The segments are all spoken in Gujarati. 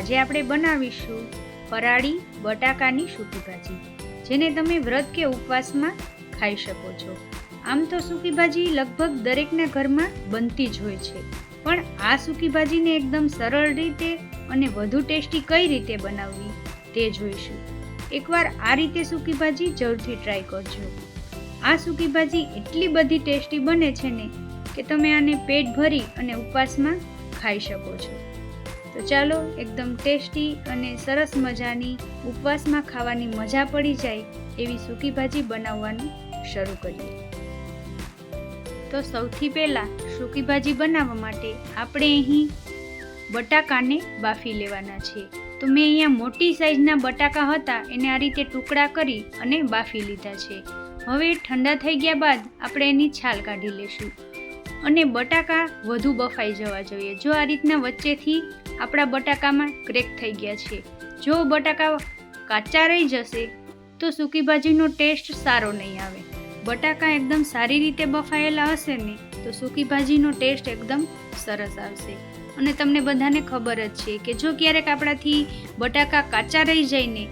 આજે આપણે બનાવીશું ફરાળી બટાકાની સૂકી ભાજી, જેને તમે વ્રત કે ઉપવાસમાં ખાઈ શકો છો. આમ તો સૂકી ભાજી લગભગ દરેકના ઘરમાં બનતી જ હોય છે. પણ આ સૂકી ભાજીને એકદમ સરળ રીતે અને વધુ ટેસ્ટી કઈ રીતે બનાવવી તે જોઈશું. એકવાર આ રીતે સૂકી ભાજી જરૂરથી ટ્રાય કરજો. આ સૂકી ભાજી એટલી બધી ટેસ્ટી બને છે ને કે તમે આને પેટ ભરી અને ઉપવાસમાં ખાઈ શકો છો. તો ચાલો એકદમ ટેસ્ટી અને સરસ મજાની ઉપવાસમાં ખાવાની મજા પડી જાય એવી સૂકી ભાજી બનાવવાનું શરૂ કરીએ. તો સૌથી પહેલાં સૂકી ભાજી બનાવવા માટે આપણે અહીં બટાકાને બાફી લેવાના છે. તો મેં અહીંયા મોટી સાઈઝના બટાકા હતા, એને આ રીતે ટુકડા કરી અને બાફી લીધા છે. હવે ઠંડા થઈ ગયા બાદ આપણે એની છાલ કાઢી લેશું. અને બટાકા વધુ બફાઈ જવા જોઈએ. જો આ રીતના વચ્ચેથી આપણા બટાકામાં ક્રેક થઈ ગયા છે. જો બટાકા કાચા રહી જશે, તો સૂકી ભાજીનો ટેસ્ટ સારો નહીં આવે. બટાકા એકદમ સારી રીતે બફાયેલા હશે ને, તો સૂકી ભાજીનો ટેસ્ટ એકદમ સરસ આવશે. અને તમને બધાને ખબર જ છે કે જો ક્યારેક આપણાથી બટાકા કાચા રહી જાય ને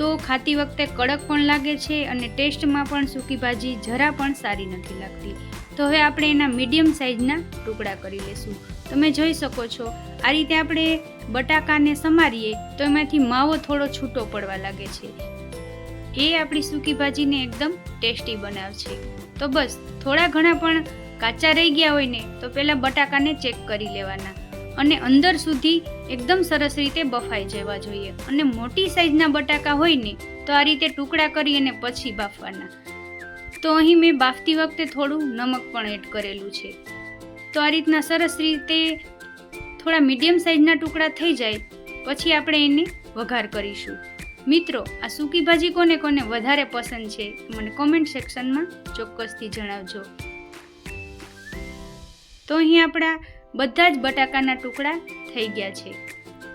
તો ખાતી વખતે કડક પણ લાગે છે અને ટેસ્ટમાં પણ સૂકી ભાજી જરા પણ સારી નથી લાગતી. તો હવે આપણે એના મીડિયમ સાઇઝના ટુકડા કરી લેશું. તમે જોઈ શકો છો, આ રીતે આપણે બટાકાને સમારીએ તો એમાંથી માવો થોડો છૂટો પડવા લાગે છે. એ આપણી સૂકી ભાજીને એકદમ ટેસ્ટી બનાવશે. તો બસ, થોડા ઘણા પણ કાચા રહી ગયા હોય ને, તો પહેલાં બટાકાને ચેક કરી લેવાના. અને અંદર સુધી એકદમ સરસ રીતે બફાઈ જવા જોઈએ. અને મોટી સાઈઝના બટાકા હોય ને, તો આ રીતે ટુકડા કરી અને પછી બાફવાના. તો અહીં મેં બાફતી વખતે થોડું નમક પણ એડ કરેલું છે. તો આ રીતના સરસ રીતે થોડા મીડિયમ સાઇઝના ટુકડા થઈ જાય, પછી આપણે એને વઘાર કરીશું. મિત્રો, આ સૂકી ભાજી કોને કોને વધારે પસંદ છે મને કોમેન્ટ સેક્શનમાં ચોક્કસથી જણાવજો. તો અહીં આપણા બધા જ બટાકાના ટુકડા થઈ ગયા છે.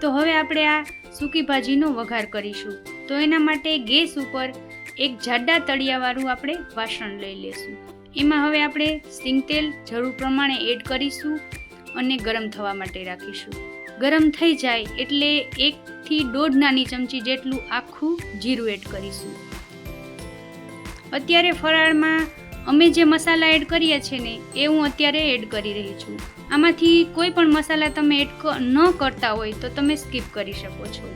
તો હવે આપણે આ સૂકી ભાજીનો વઘાર કરીશું. તો એના માટે ગેસ ઉપર એક જાડા તળિયાવાળું આપણે વાસણ લઈ લેશું. એમાં હવે આપણે સિંગ તેલ જરૂર પ્રમાણે એડ કરીશું અને ગરમ થવા માટે રાખીશું. ગરમ થઈ જાય એટલે એકથી દોઢ નાની ચમચી જેટલું આખું જીરું એડ કરીશું. અત્યારે ફરાળમાં અમે જે મસાલા એડ કરીએ છીએ ને, એ હું અત્યારે એડ કરી રહી છું. આમાંથી કોઈ પણ મસાલા તમે એડ ન કરતા હોય તો તમે સ્કીપ કરી શકો છો.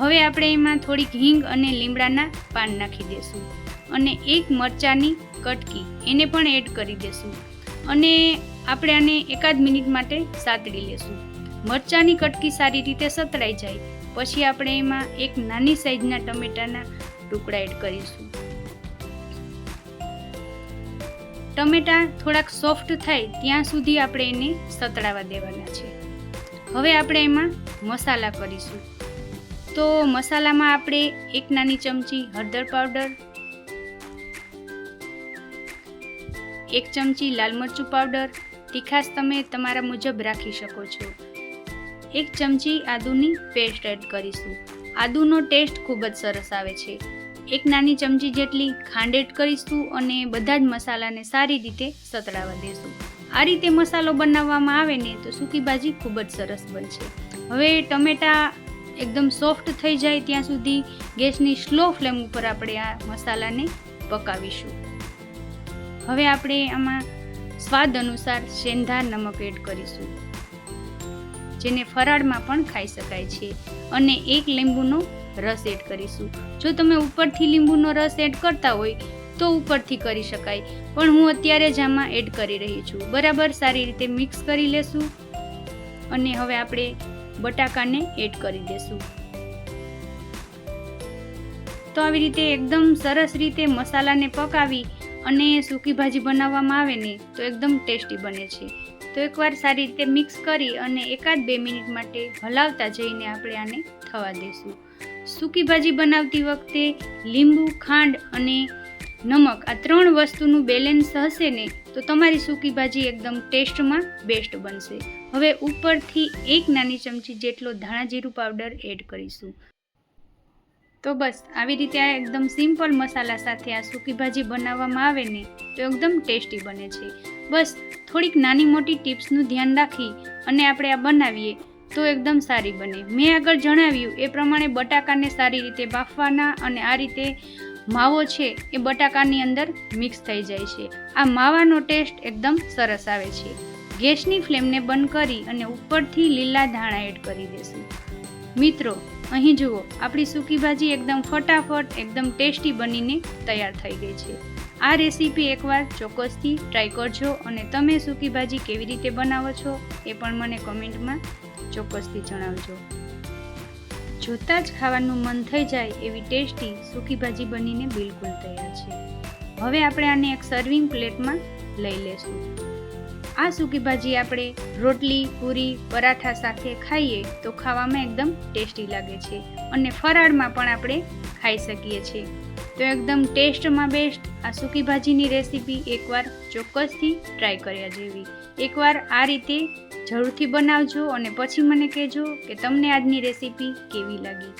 હવે આપણે એમાં થોડીક હિંગ અને લીમડાના પાન નાખી દેશું અને એક મરચાંની કટકી, એને પણ એડ કરી દેશું. અને આપણે આને એકાદ મિનિટ માટે સાતડી લેશું. મરચાંની કટકી સારી રીતે સતળાઈ જાય, પછી આપણે એમાં એક નાની સાઈઝના ટમેટાના ટુકડા એડ કરીશું. ટમેટા થોડાક સોફ્ટ થાય ત્યાં સુધી આપણે એને સતળાવા દેવાના છે. હવે આપણે એમાં મસાલા કરીશું. તો મસાલામાં આપણે એક નાની ચમચી હળદર પાવડર, એક ચમચી લાલ મરચું પાવડર તીખાસ તમે તમારા મુજબ રાખી શકો છો. એક ચમચી આદુની પેસ્ટ એડ કરીશું. આદુનો ટેસ્ટ ખૂબ જ સરસ આવે છે. એક નાની ચમચી જેટલી ખાંડ એડ કરીશું અને બધા જ મસાલાને સારી રીતે સતળાવા દેશું. આ રીતે મસાલો બનાવવામાં આવે ને તો સૂકી ભાજી ખૂબ જ સરસ બનશે. હવે ટમેટા એકદમ સોફ્ટ થઈ જાય ત્યાં સુધી ગેસની સ્લો ફ્લેમ ઉપર આપણે આ મસાલાને પકાવીશું. હવે આપણે આમાં સ્વાદ અનુસાર સેંધા નમક એડ કરીશું, જેને ફરાળમાં પણ ખાઈ શકાય છે. અને એક લીંબુનો રસ એડ કરીશું. જો તમે ઉપરથી લીંબુનો રસ એડ કરતા હોય, તો ઉપરથી કરી શકાય. પણ હું અત્યારે જ આમાં એડ કરી રહી છું. બરાબર સારી રીતે મિક્સ કરી લેશું અને હવે આપણે બટાકાને એડ કરી દેશું. તો આવી રીતે એકદમ સરસ રીતે મસાલાને પકાવી અને સૂકી ભાજી બનાવવામાં આવે ને, તો એકદમ ટેસ્ટી બને છે. તો એકવાર સારી રીતે મિક્સ કરી અને એકાદ બે મિનિટ માટે હલાવતા જઈને આપણે આને થવા દઈશું સૂકી ભાજી બનાવતી વખતે લીંબુ, ખાંડ અને નમક આ ત્રણ વસ્તુનું બેલેન્સ હશે ને, તો તમારી સૂકી ભાજી એકદમ ટેસ્ટમાં બેસ્ટ બનશે. હવે ઉપરથી એક નાની ચમચી જેટલો ધાણા જીરું પાવડર એડ કરીશું. તો બસ, આવી રીતે આ એકદમ સિમ્પલ મસાલા સાથે આ સૂકી ભાજી બનાવવામાં આવે ને, તો એકદમ ટેસ્ટી બને છે. બસ, થોડીક નાની મોટી ટિપ્સનું ધ્યાન રાખી અને આપણે આ બનાવીએ. તો એકદમ સારી બને. મેં આગળ જણાવ્યું, એ પ્રમાણે બટાકાને સારી રીતે બાફવાના અને આ રીતે માવો છે એ બટાકાની અંદર મિક્સ થઈ જાય છે. આ માવાનો ટેસ્ટ એકદમ સરસ આવે છે. ગેસની ફ્લેમને બંધ કરી અને ઉપરથી લીલા ધાણા એડ કરી દેશું. મિત્રો, અહીં જુઓ, આપણી સૂકી ભાજી એકદમ ફટાફટ, એકદમ ટેસ્ટી બનીને તૈયાર થઈ ગઈ છે. આ રેસીપી એકવાર ચોક્કસથી ટ્રાય કરજો અને તમે સૂકી ભાજી કેવી રીતે બનાવો છો એ પણ મને કમેન્ટમાં ચોક્કસથી જણાવજો. જોતાં જ ખાવાનું મન થઈ જાય એવી ટેસ્ટી સૂકી ભાજી બનીને બિલકુલ તૈયાર છે. હવે આપણે આને એક સર્વિંગ પ્લેટમાં લઈ લેશું. આ સૂકી ભાજી આપણે રોટલી, પૂરી, પરાઠા સાથે ખાઈએ તો ખાવામાં એકદમ ટેસ્ટી લાગે છે અને ફરાળમાં પણ આપણે ખાઈ શકીએ છીએ. તો એકદમ ટેસ્ટમાં બેસ્ટ આ સૂકી ભાજીની રેસીપી એકવાર ચોક્કસથી ટ્રાય કર્યા જેવી. એકવાર આ રીતે જરૂરથી બનાવજો અને પછી મને કહેજો કે તમને આજની રેસીપી કેવી લાગી.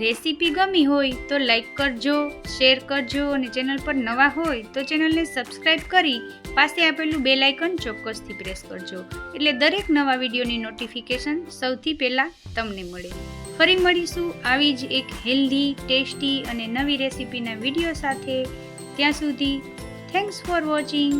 રેસીપી ગમી હોય તો લાઈક કરજો, શેર કરજો અને ચેનલ પર નવા હોય તો ચેનલને સબસ્ક્રાઈબ કરી પાસે આપેલું બેલ આઇકન ચોક્કસથી પ્રેસ કરજો. એટલે દરેક નવા વિડીયોની નોટિફિકેશન સૌથી પહેલાં તમને મળે. ફરી મળીશું આવી જ એક હેલ્ધી, ટેસ્ટી અને નવી રેસીપીના વીડિયો સાથે. ત્યાં સુધી થેન્ક્સ ફોર વોચિંગ